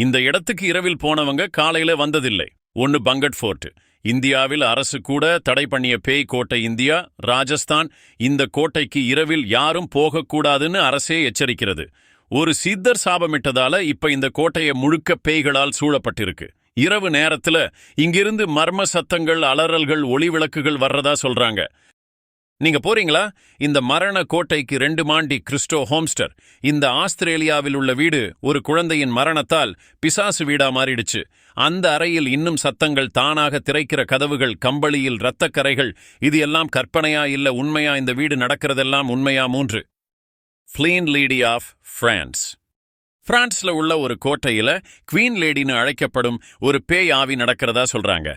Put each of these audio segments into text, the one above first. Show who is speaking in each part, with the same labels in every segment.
Speaker 1: இந்த இடத்துக்கு இரவில் போனவங்க காலையில வந்ததில்லை. ஒன்னு பங்கட் ஃபோர்ட். இந்தியாவில் அரசு கூட தடை பண்ணிய பேய் கோட்டை இந்தியா ராஜஸ்தான் இந்த கோட்டைக்கு இரவில் யாரும் போகக்கூடாதுன்னு அரசே எச்சரிக்கிறது. ஒரு சித்தர் சாபமிட்டதால இப்ப இந்த கோட்டையை முழுக்க பேய்களால் சூழப்பட்டிருக்கு. இரவு நேரத்துல இங்கிருந்து மர்ம சத்தங்கள் அலறல்கள் ஒளி விளக்குகள் வர்றதா சொல்றாங்க. நீங்க போறீங்களா? இந்த மரண கோட்டைக்கு ரெண்டு மாண்டி கிறிஸ்டோ ஹோம்ஸ்டர். இந்த ஆஸ்திரேலியாவில் உள்ள வீடு ஒரு குழந்தையின் மரணத்தால் பிசாசு வீடா மாறிடுச்சு. அந்த அறையில் இன்னும் சத்தங்கள் தானாக திரைக்கிற கதவுகள் கம்பளியில் இரத்தக்கரைகள் இது எல்லாம் கற்பனையா இல்ல உண்மையா? இந்த வீடு நடக்கிறதெல்லாம் உண்மையா? மூன்று. ஃப்ளீன் லேடி ஆஃப் பிரான்ஸ் பிரான்ஸ்ல உள்ள ஒரு கோட்டையில குவீன் லேடின்னு அழைக்கப்படும் ஒரு பேய் ஆவி நடக்கிறதா சொல்றாங்க.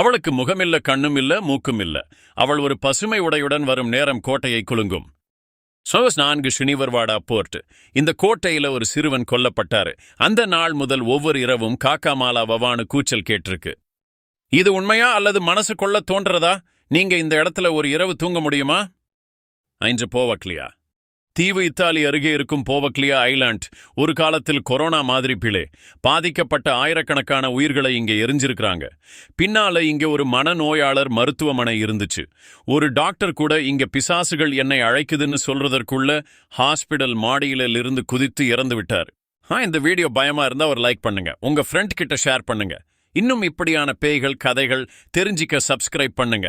Speaker 1: அவளுக்கு முகமில்ல கண்ணும் இல்ல மூக்கும் இல்ல அவள் ஒரு பசுமை உடையுடன் வரும் நேரம் கோட்டையை குலுங்கும். சோஸ் நான்கு ஷினிவர்வாடா போர்ட். இந்த கோட்டையில ஒரு சிறுவன் கொல்லப்பட்டாரு. அந்த நாள் முதல் ஒவ்வொரு இரவும் காக்கா மாலா வவானு கூச்சல் கேட்டிருக்கு. இது உண்மையா அல்லது மனசு கொள்ள தோன்றதா நீங்க இந்த இடத்துல ஒரு இரவு தூங்க முடியுமா? ஐந்து போவக்லியா தீவு இத்தாலி அருகே இருக்கும் போவக்லியா ஐலாண்ட் ஒரு காலத்தில் கொரோனா மாதிரி பிழை. பாதிக்கப்பட்ட ஆயிரக்கணக்கான உயிர்களை இங்கே எரிஞ்சிருக்கிறாங்க. பின்னால இங்க ஒரு மனநோயாளர் மருத்துவமனை இருந்துச்சு. ஒரு டாக்டர் கூட இங்க பிசாசுகள் என்னை அழைக்குதுன்னு சொல்றதற்குள்ள ஹாஸ்பிடல் மாடியில இருந்து குதித்து இறந்து விட்டார். ஆ இந்த வீடியோ பயமா இருந்தா ஒரு லைக் பண்ணுங்க. உங்க ஃப்ரெண்ட் கிட்ட ஷேர் பண்ணுங்க. இன்னும் இப்படியான பேய்கள் கதைகள் தெரிஞ்சிக்க சப்ஸ்கிரைப் பண்ணுங்க.